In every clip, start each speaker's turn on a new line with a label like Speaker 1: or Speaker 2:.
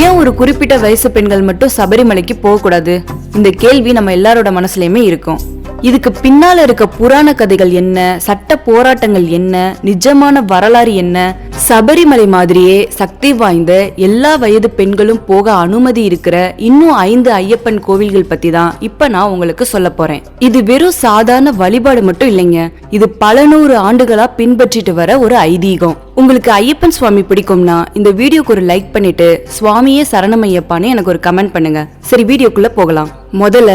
Speaker 1: ஏன் ஒரு குறிப்பிட்ட வயசு பெண்கள் மட்டும் சபரிமலைக்கு போக கூடாது இந்த கேள்வி நம்ம எல்லாரோட மனசுலயுமே இருக்கும். இதுக்கு பின்னால இருக்க புராண கதைகள் என்ன சட்ட போராட்டங்கள் என்ன நிஜமான வரலாறு என்ன சபரிமலை மாதிரியே சக்தி வாய்ந்த எல்லா வயது பெண்களும் போக அனுமதி இருக்கிற இன்னும் ஐந்து ஐயப்பன் கோவில்கள் பத்தி தான் இப்ப நான் உங்களுக்கு சொல்ல போறேன். இது வெறும் சாதாரண வழிபாடு மட்டும் இல்லைங்க. இது பல நூறு ஆண்டுகளா பின்பற்றிட்டு வர ஒரு ஐதீகம். உங்களுக்கு ஐயப்பன் சுவாமி பிடிக்கும்னா இந்த வீடியோக்கு ஒரு லைக் பண்ணிட்டு சுவாமியே சரணம் ஐயப்பான்னு எனக்கு ஒரு கமெண்ட் பண்ணுங்க. சரி வீடியோக்குள்ள போகலாம். முதல்ல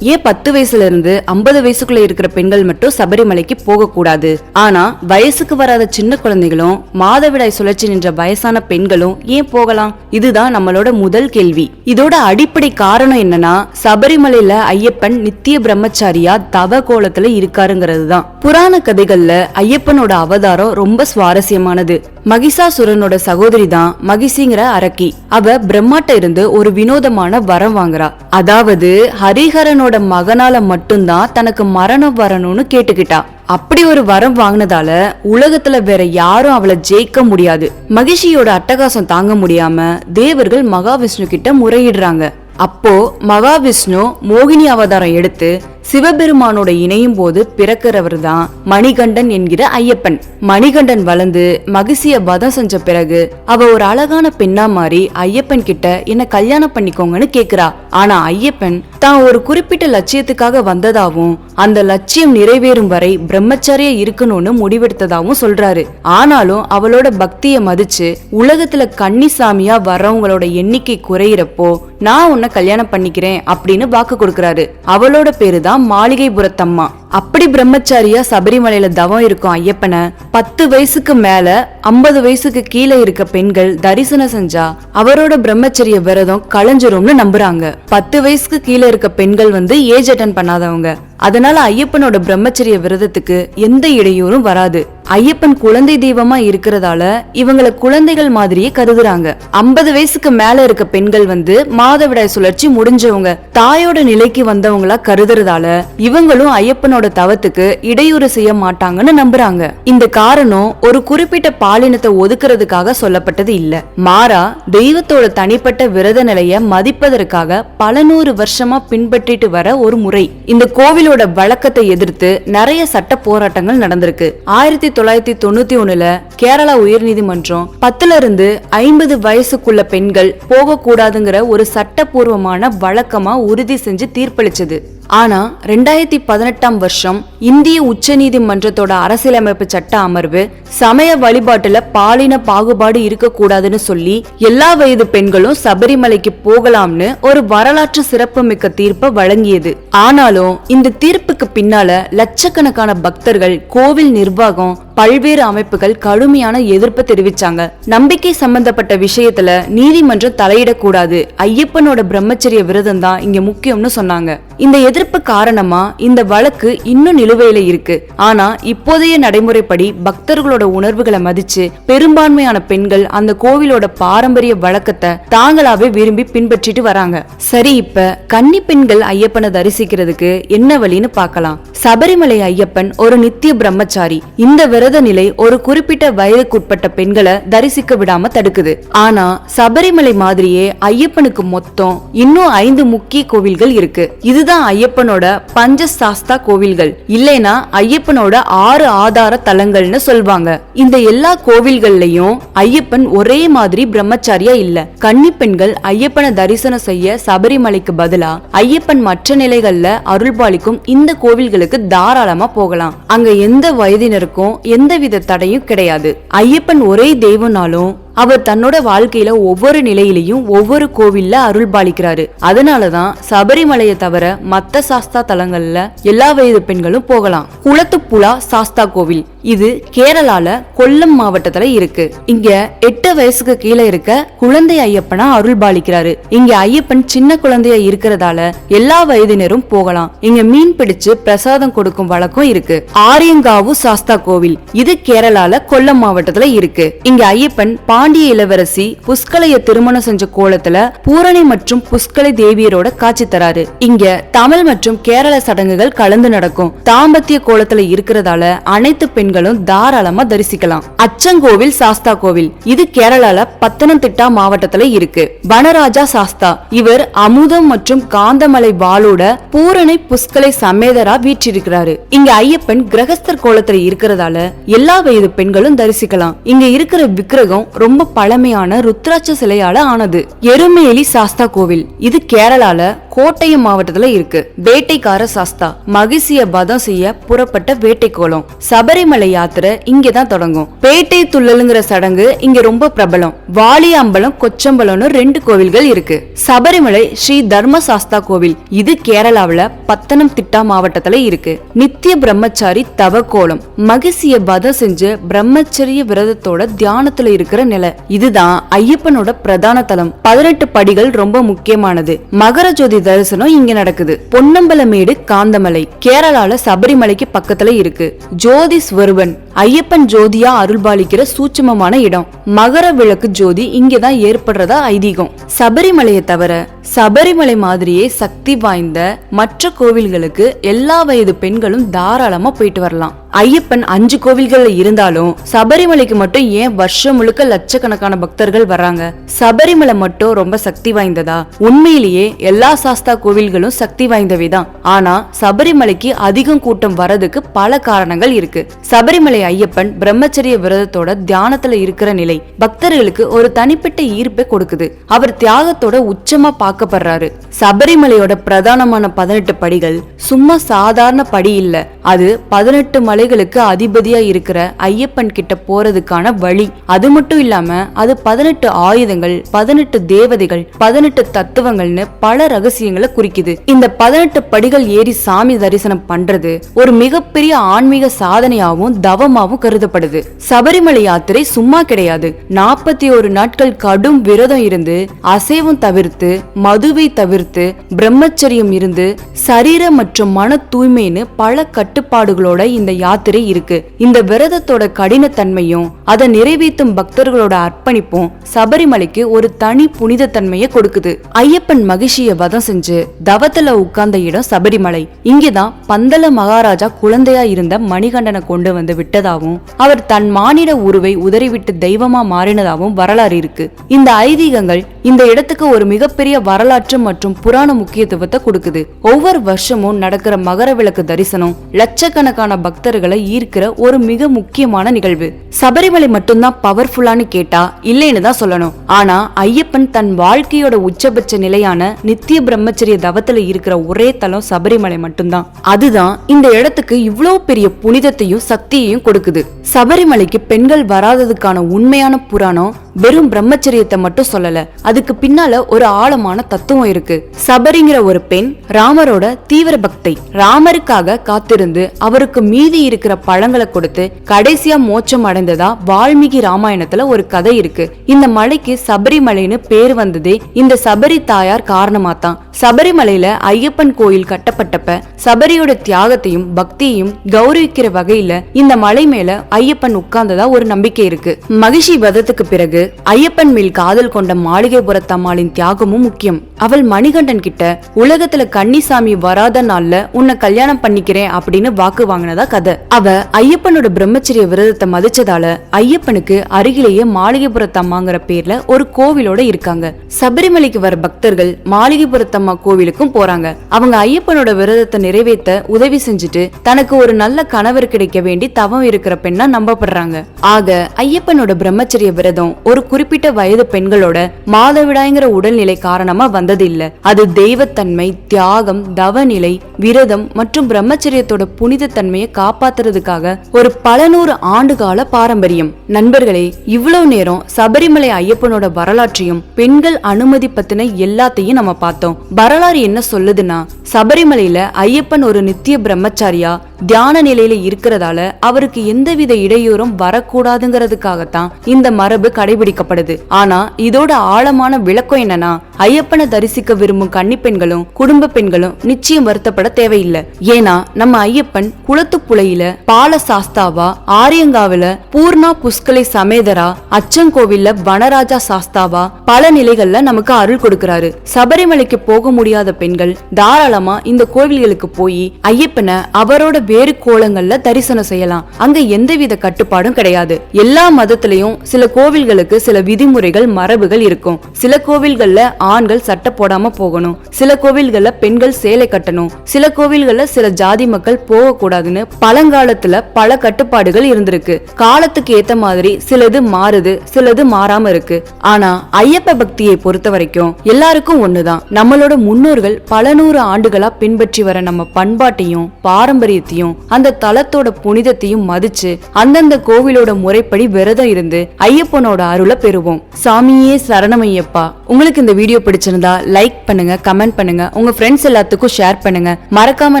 Speaker 1: ஏன் பத்து வயசுல இருந்து ஐம்பது வயசுக்குள்ள இருக்கிற பெண்கள் மட்டும் சபரிமலைக்கு போக கூடாது ஆனா வயசுக்கு வராத சின்ன குழந்தைகளும் மாதவிடாய் சுழற்சி நின்ற வயசான பெண்களும் ஏன் போகலாம்? இதுதான் நம்மளோட முதல் கேள்வி. இதோட அடிப்படை காரணம் என்னன்னா சபரிமலையில ஐயப்பன் நித்திய பிரம்மச்சாரியா தவ கோலத்துல இருக்காருங்கிறது தான் புராண கதைகள்ல ஐயப்பனோட அவதாரம் ரொம்ப சுவாரஸ்யமானது. மகிஷாசுரனோட சகோதரி தான் மகிஷிங்கிற அரக்கி. அவ பிரம்மாட்ட இருந்து ஒரு வினோதமான வரம் வாங்குறா. அதாவது ஹரிஹரனோட மகனால மட்டும்தான் தனக்கு மரணம் வரணும்னு கேட்டுக்கிட்டா. அப்படி ஒரு வரம் வாங்கினதால உலகத்துல வேற யாரும் அவளை ஜெயிக்க முடியாது. மகிஷியோட அட்டகாசம் தாங்க முடியாம தேவர்கள் மகாவிஷ்ணு கிட்ட முறையிடுறாங்க. அப்போ மகாவிஷ்ணு மோகினி அவதாரம் எடுத்து சிவபெருமானோட இணையும் போது பிறக்கிறவர் தான் மணிகண்டன் என்கிற ஐயப்பன். மணிகண்டன் வளர்ந்து மகிழ்ச்சிய வதம் செஞ்ச பிறகு அவ ஒரு அழகான பெண்ணா மாறி ஐயப்பன் கிட்ட என்ன கல்யாணம் பண்ணிக்கோங்கன்னு கேக்குறா. ஆனா ஐயப்பன் தான் ஒரு குறிப்பிட்ட லட்சியத்துக்காக வந்ததாவும் அந்த லட்சியம் நிறைவேறும் வரை பிரம்மச்சரிய இருக்கணும்னு முடிவெடுத்ததாவும் சொல்றாரு. ஆனாலும் அவளோட பக்திய மதிச்சு உலகத்துல கன்னிசாமியா வர்றவங்களோட எண்ணிக்கை குறையிறப்போ நான் உன்னை கல்யாணம் பண்ணிக்கிறேன் அப்படின்னு வாக்கு கொடுக்கறாரு. அவளோட பேரு தான் மாளிகைபுரத்தம்மா. அப்படி பிரம்மச்சாரியா சபரிமலையில தவம் இருக்கும் ஐயப்பனை பத்து வயசுக்கு மேல ஐம்பது வயசுக்கு கீழே இருக்க பெண்கள் தரிசனம் செஞ்சா அவரோட பிரம்மச்சரிய விரதம் களைஞ்சிரும்னு நம்புறாங்க. பத்து வயசுக்கு கீழே இருக்க பெண்கள் வந்து ஏஜ் அட்டன் பண்ணாதவங்க. அதனால ஐயப்பனோட பிரம்மச்சரிய விரதத்துக்கு எந்த இடையூறும் வராது. ஐயப்பன் குழந்தை தெய்வமா இருக்கிறதால இவங்கள குழந்தைகள் மாதிரியே கருதுறாங்க. ஐம்பது வயசுக்கு மேல இருக்க பெண்கள் வந்து மாதவிடாய் சுழற்சி முடிஞ்சவங்க தாயோட நிலைக்கு வந்தவங்களா கருதுறதால இவங்களும் ஐயப்பனோட தவத்துக்கு இடையூறு செய்ய மாட்டாங்கன்னு நம்புறாங்க. இந்த காரணம் ஒரு குறிப்பிட்ட பாலினத்தை ஒதுக்குறதுக்காக சொல்லப்பட்டது இல்ல. மாறா தெய்வத்தோட தனிப்பட்ட விரத நிலைய மதிப்பதற்காக பல நூறு வருஷமா பின்பற்றிட்டு வர ஒரு முறை. இந்த கோவிலோட வழக்கத்தை எதிர்த்து நிறைய சட்ட போராட்டங்கள் நடந்திருக்கு. ஆயிரத்தி தொள்ளாயிரத்தி தொண்ணூத்தி ஒண்ணுல கேரளா உயர்நீதிமன்றம் பத்துல இருந்து ஐம்பது வயசுக்குள்ள பெண்கள் போக கூடாதுங்கிற ஒரு சட்டப்பூர்வமான வழக்கமா உறுதி செஞ்சு தீர்ப்பளிச்சது. ஆனா ரெண்டாயிரத்தி பதினெட்டாம் வருஷம் இந்திய உச்ச நீதிமன்றத்தோட அரசியலமைப்பு சட்ட அமர்வு சமய வழிபாட்டுல பாலின பாகுபாடு இருக்கக்கூடாதுன்னு சொல்லி எல்லா வயது பெண்களும் சபரிமலைக்கு போகலாம்னு ஒரு வரலாற்று சிறப்புமிக்க தீர்ப்பை வழங்கியது. ஆனாலும் இந்த தீர்ப்புக்கு பின்னால லட்சக்கணக்கான பக்தர்கள் கோவில் நிர்வாகம் பல்வேறு அமைப்புகள் கடுமையான எதிர்ப்பு தெரிவிச்சாங்க. நம்பிக்கை சம்பந்தப்பட்ட விஷயத்துல நீதிமன்றம் தலையிடக்கூடாது. ஐயப்பனோட பிரம்மச்சரிய விரதம் தான் இங்க முக்கியம்னு சொன்னாங்க. இந்த எதிர்ப்பு காரணமா இந்த வழக்கு இன்னும் நிலுவையில இருக்கு. ஆனா இப்போதைய நடைமுறைப்படி பக்தர்களோட உணர்வுகளை மதிச்சு பெரும்பான்மையான பெண்கள் அந்த கோவிலோட பாரம்பரிய வழக்கத்தை தாங்களாவே விரும்பி பின்பற்றிட்டு வராங்க. சரி இப்ப கன்னி பெண்கள் ஐயப்பனை தரிசிக்கிறதுக்கு என்ன வழின்னு பார்க்கலாம். சபரிமலை ஐயப்பன் ஒரு நித்திய பிரம்மச்சாரி. இந்த விரத நிலை ஒரு குறிப்பிட்ட வயதுக்குட்பட்ட பெண்களை தரிசிக்க விடாம தடுக்குது. ஆனா சபரிமலை மாதிரியே ஐயப்பனுக்கு மொத்தம் இன்னும் ஐந்து முக்கிய கோவில்கள் இருக்கு. இதுதான் ஐயப்பனோட பஞ்சசாஸ்தா கோவில்கள். இல்லைனா ஐயப்பனோட ஆறு ஆதார தலங்கள்னு சொல்வாங்க. இந்த எல்லா கோவில்கள்லயும் ஐயப்பன் ஒரே மாதிரி பிரம்மச்சாரியா இல்ல. கன்னி பெண்கள் ஐயப்பனை தரிசனம் செய்ய சபரிமலைக்கு பதிலா ஐயப்பன் மற்ற நிலைகள்ல அருள்பாலிக்கும் இந்த கோவில்களுக்கு தாராளமா போகலாம். அங்க எந்த வயதினருக்கும் எந்தவித தடையும் கிடையாது. ஐயப்பன் ஒரே தெய்வம்னாலும் அவர் தன்னோட வாழ்க்கையில ஒவ்வொரு நிலையிலையும் ஒவ்வொரு கோவில்ல அருள் பாலிக்கிறாரு. அதனாலதான் சபரிமலையை தவிர மத்த சாஸ்தா தலங்கள்ல எல்லா வயது பெண்களும் போகலாம். குளத்துப்புழா சாஸ்தா கோவில். இது கேரளால கொல்லம் மாவட்டத்துல இருக்கு. இங்க எட்டு வயசுக்கு கீழே இருக்க குழந்தை ஐயப்பனா அருள் பாலிக்கிறாரு இங்க ஐயப்பன் சின்ன குழந்தையா இருக்கிறதால எல்லா வயதினரும் போகலாம். இங்க மீன் பிடிச்சு பிரசாதம் கொடுக்கும் வழக்கம் இருக்கு. ஆரியங்காவு சாஸ்தா கோவில் இது கேரளால கொல்லம் மாவட்டத்துல இருக்கு. இங்க ஐயப்பன் பாண்டிய இளவரசி புஷ்கலைய திருமணம் செஞ்ச கோலத்துல பூரணி மற்றும் புஷ்கலை தேவியரோட காட்சி தராரு. இங்க தமிழ் மற்றும் கேரள சடங்குகள் கலந்து நடக்கும். தாம்பத்திய கோலத்துல இருக்கிறதால அனைத்து பெண்களும் தாராளமா தரிசிக்கலாம். அச்சங்கோவில் சாஸ்தா கோவில். இது கேரளால பத்தனந்திட்டா மாவட்டத்துல இருக்கு. வனராஜா சாஸ்தா. இவர் அமுதம் மற்றும் காந்தமலை வாளோட பூரணை புஷ்கலை சமேதரா வீற்றிருக்கிறாரு. இங்க ஐயப்பன் கிரகஸ்தர் கோலத்துல இருக்கிறதால எல்லா வயது பெண்களும் தரிசிக்கலாம். இங்க இருக்கிற விக்கிரகம் ரொம்ப பழமையான ருத்ராட்ச சிலையால ஆனது. எருமேலி சாஸ்தா கோவில். இது கேரளால கோட்டயம் மாவட்டத்துல இருக்கு. வேட்டைக்கார சாஸ்தா மகிழ்ச்சிய பதம் செய்ய புறப்பட்ட வேட்டை கோலம் சபரிமலை யாத்திரை இங்கதான் தொடங்கும். பேட்டை துள்ளலுங்கிற சடங்கு இங்க ரொம்ப பிரபலம். வாலியாம்பலம் கொச்சம்பலம்னு ரெண்டு கோவில்கள் இருக்கு. சபரிமலை ஸ்ரீ தர்ம சாஸ்தா கோவில். இது கேரளாவுல பத்தனம் திட்டா மாவட்டத்துல இருக்கு. நித்திய பிரம்மச்சாரி தவ கோலம். மகிழ்ச்சிய பதம் செஞ்சு பிரம்மச்சரிய விரதத்தோட தியானத்துல இருக்கிற நிலை. இதுதான் ஐயப்பனோட பிரதான தலம். பதினெட்டு படிகள் ரொம்ப முக்கியமானது. மகர ஜோதி தரிசனம் இங்க நடக்குது. பொன்னம்பலமேடு காந்தமலை. கேரளால சபரிமலைக்கு பக்கத்துல இருக்கு. ஜோதி ஸ்வருபன் ஐயப்பன் ஜோதியா அருள்பாலிக்கிற சூட்சமமான இடம். மகர விளக்கு ஜோதி இங்கதான் ஏற்படுறதா ஐதீகம். சபரிமலையை தவிர சபரிமலை மாதிரியே சக்தி வாய்ந்த மற்ற கோவில்களுக்கு எல்லா வயது பெண்களும் தாராளமா போயிட்டு வரலாம். ஐயப்பன் அஞ்சு கோவில்கள்ல இருந்தாலும் சபரிமலைக்கு மட்டும் ஏன் வருஷம் முழுக்க லட்சக்கணக்கான பக்தர்கள் வர்றாங்க? சபரிமலை மட்டும் ரொம்ப சக்தி வாய்ந்ததா? உண்மையிலேயே எல்லா சாஸ்தா கோவில்களும் சக்தி வாய்ந்தவை தான். ஆனா சபரிமலைக்கு அதிகம் கூட்டம் வரதுக்கு பல காரணங்கள் இருக்கு. சபரிமலை ஐயப்பன் பிரம்மச்சரிய விரதத்தோட தியானத்துல இருக்கிற நிலை பக்தர்களுக்கு ஒரு தனிப்பட்ட ஈர்ப்பை கொடுக்குது. அவர் தியாகத்தோட உச்சமா பார்க்கப்படுறாரு. சபரிமலையோட பிரதானமான பதினெட்டு படிகள் சும்மா சாதாரண படி இல்ல. அது பதினெட்டு மலை மலைகளுக்கு அதிபதியா இருக்கிற ஐயப்பன் கிட்ட போறதுக்கான வழி. அது மட்டும் இல்லாம அது பதினெட்டு ஆயுதங்கள் பதினெட்டு தேவதைகள் பதினெட்டு தத்துவங்கள்னு பல ரகசியங்களை குறிக்குது. இந்த பதினெட்டு படிகள் ஏறி சாமி தரிசனம் பண்றது ஒரு மிகப்பெரிய ஆன்மீக சாதனையாவும் தவமாவும் கருதப்படுது. சபரிமலை யாத்திரை சும்மா கிடையாது. நாற்பத்தி ஒரு நாட்கள் கடும் விரதம் இருந்து அசைவம் தவிர்த்து மதுவை தவிர்த்து பிரம்மச்சரியம் இருந்து சரீர மற்றும் மன தூய்மைன்னு பல கட்டுப்பாடுகளோட இந்த யாத்திரை இருக்கு. இந்த விரதத்தோட கடினத்தன்மையும் அதை நிறைவேற்றும் பக்தர்களோட அர்ப்பணிப்பும் சபரிமலைக்கு ஒரு தனி புனித தன்மையை கொடுக்குது. ஐயப்பன் மகிழ்ச்சிய வதம் செஞ்சு தவத்துல உட்கார்ந்த இடம் சபரிமலை. இங்கதான் பந்தல மகாராஜா குழந்தையா இருந்த மணிகண்டனை கொண்டு வந்து விட்டதாகவும் அவர் தன் மானிட உருவை உதறிவிட்டு தெய்வமா மாறினதாகவும் வரலாறு இருக்கு. இந்த ஐதீகங்கள் இந்த இடத்துக்கு ஒரு மிகப்பெரிய வரலாற்று மற்றும் புராண முக்கியத்துவத்தை கொடுக்குது. ஒவ்வொரு வருஷமும் நடக்கிற மகர விளக்கு தரிசனம் லட்சக்கணக்கான பக்தர்கள் ஈர்க்கிற ஒரு மிக முக்கியமான நிகழ்வு. சபரிமலை மட்டும்தான் பவர்ஃபுல்லானு கேட்டா இல்லைன்னு தான் சொல்லணும். ஆனா ஐயப்பன் தன் வாழ்க்கையோட உச்சபட்ச நிலையான நித்திய பிரம்மச்சரிய தவத்துல இருக்கிற ஒரே தலம் சபரிமலை மட்டும்தான். அதுதான் இந்த இடத்துக்கு இவ்வளவு பெரிய புனிதத்தையும் சக்தியையும் கொடுக்குது. சபரிமலைக்கு பெண்கள் வராததுக்கான உண்மையான புராணம் வெறும் பிரம்மச்சரியத்தை மட்டும் சொல்லல. அதுக்கு பின்னால ஒரு ஆழமான தத்துவம் இருக்கு. சபரிங்கிற ஒரு பெண் ராமரோட தீவிர பக்தை. ராமருக்காக காத்திருந்து அவருக்கு மீதி இருக்கிற பழங்களை கொடுத்து கடைசியா மோட்சம் அடைந்ததா வால்மீகி ராமாயணத்துல ஒரு கதை இருக்கு. இந்த மலைக்கு சபரிமலைன்னு பேர் வந்ததே இந்த சபரி தாயார் காரணமா தான் சபரிமலையில ஐயப்பன் கோயில் கட்டப்பட்டப்ப சபரியோட தியாகத்தையும் பக்தியையும் கௌரவிக்கிற வகையில இந்த மலை மேல ஐயப்பன் உட்கார்ந்ததா ஒரு நம்பிக்கை இருக்கு. மகிஷி வதத்துக்கு பிறகு ஐயப்பன் மேல் காதல் கொண்ட மாளிகைபுரத்தம்மாளின் தியாகமும் முக்கியம். அவள் மணிகண்டன் கிட்ட உலகத்துல கன்னிசாமி வராத நாள்ல உன்னை கல்யாணம் பண்ணிக்கிறேன் அப்படின்னு வாக்கு வாங்கினதா கதை. அவ ஐயப்பனோட பிரம்மச்சரிய விரதத்தை மதிச்சதால ஐயப்பனுக்கு அருகிலேயே மாளிகைபுரத்தம்மாங்கிற பேர்ல ஒரு கோவிலோட இருக்காங்க. சபரிமலைக்கு வர பக்தர்கள் மாளிகைபுரத்தம்மா கோவிலுக்கும் போறாங்க. அவங்க ஐயப்பனோட விரதத்தை நிறைவேற்ற உதவி செஞ்சுட்டு தனக்கு ஒரு நல்ல கணவர் கிடைக்க வேண்டி தவம் இருக்கிற பெண்ணா நம்பப்படுறாங்க. ஆக ஐயப்பனோட பிரம்மச்சரிய விரதம் ஒரு குறிப்பிட்ட வயது பெண்களோட மாதவிடாய்ங்கிற உடல்நிலை காரணமா வந்தது இல்ல அது தெய்வத்தன்மை தியாகம் தவநிலை விரதம் மற்றும் பிரம்மச்சரியத்தோட புனித தன்மையை காப்பாத்துறதுக்காக ஒரு பல நூறு ஆண்டு கால பாரம்பரியம். நண்பர்களே இவ்வளவு நேரம் சபரிமலை ஐயப்பனோட வரலாற்றையும் பெண்கள் அனுமதி பத்தின எல்லாத்தையும் நம்ம பார்த்தோம். வரலாறு என்ன சொல்லுதுன்னா சபரிமலையில ஐயப்பன் ஒரு நித்திய பிரம்மச்சாரியா தியான நிலையில இருக்கிறதால அவருக்கு எந்தவித இடையூறும் வரக்கூடாதுங்கிறதுக்காகத்தான் இந்த மரபு கடைபிடிக்கப்படுது. ஆனா இதோட ஆழமான விளக்கம் என்னன்னா ஐயப்பனை தரிசிக்க விரும்பும் கன்னி பெண்களும் குடும்ப பெண்களும் நிச்சயம் வருத்தப்பட தேவையில்லை. ஏன்னா நம்ம ஐயப்பன் குளத்துப்புழையில பால சாஸ்தாவா ஆரியங்காவில பூர்ணா புஷ்கலை சமேதரா அச்சங்கோவில்ல வனராஜா சாஸ்தாவா பல நிலைகள்ல நமக்கு அருள் கொடுக்கிறாரு. சபரிமலைக்கு போக முடியாத பெண்கள் தாராளமா இந்த கோவில்களுக்கு போய் ஐயப்பனை அவரோட வேறு கோலங்கள்ல தரிசனம் செய்யலாம். அங்க எந்தவித கட்டுப்பாடும் கிடையாது. எல்லா மதத்திலையும் சில கோவில்களுக்கு சில விதிமுறைகள் மரபுகள் இருக்கும். சில கோவில்கள்ல ஆண்கள் சட்டை போடாம போகணும். சில கோவில்கள்ல பெண்கள் சேலை கட்டணும். சில கோவில்கள்ல சில ஜாதி மக்கள் போக கூடாதுன்னு பழங்காலத்துல பல கட்டுப்பாடுகள் இருந்திருக்கு. காலத்துக்கு ஏத்த மாதிரி சிலது மாறுது சிலது மாறாம இருக்கு. ஆனா ஐயப்ப பக்தியை பொறுத்த வரைக்கும் எல்லாருக்கும் ஒண்ணுதான். நம்மளோட முன்னோர்கள் பல நூறு ஆண்டுகளா பின்பற்றி வர நம்ம பண்பாட்டையும் பாரம்பரியத்தையும் அந்த தலத்தோட புனிதத்தையும் மதிச்சு அந்தந்த கோவிலோட முறைப்படி விரதம் இருந்து ஐயப்பனோட அருளை பெறுவோம். சாமியே சரணமையப்பா. உங்களுக்கு இந்த வீடியோ பிடிச்சிருந்தா லைக் பண்ணுங்க கமெண்ட் பண்ணுங்க. உங்க ஃப்ரெண்ட்ஸ் எல்லாத்துக்கும் ஷேர் பண்ணுங்க. மறக்காம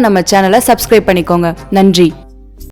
Speaker 1: நம்ம சேனலை சப்ஸ்கிரைப் பண்ணிக்கோங்க. நன்றி.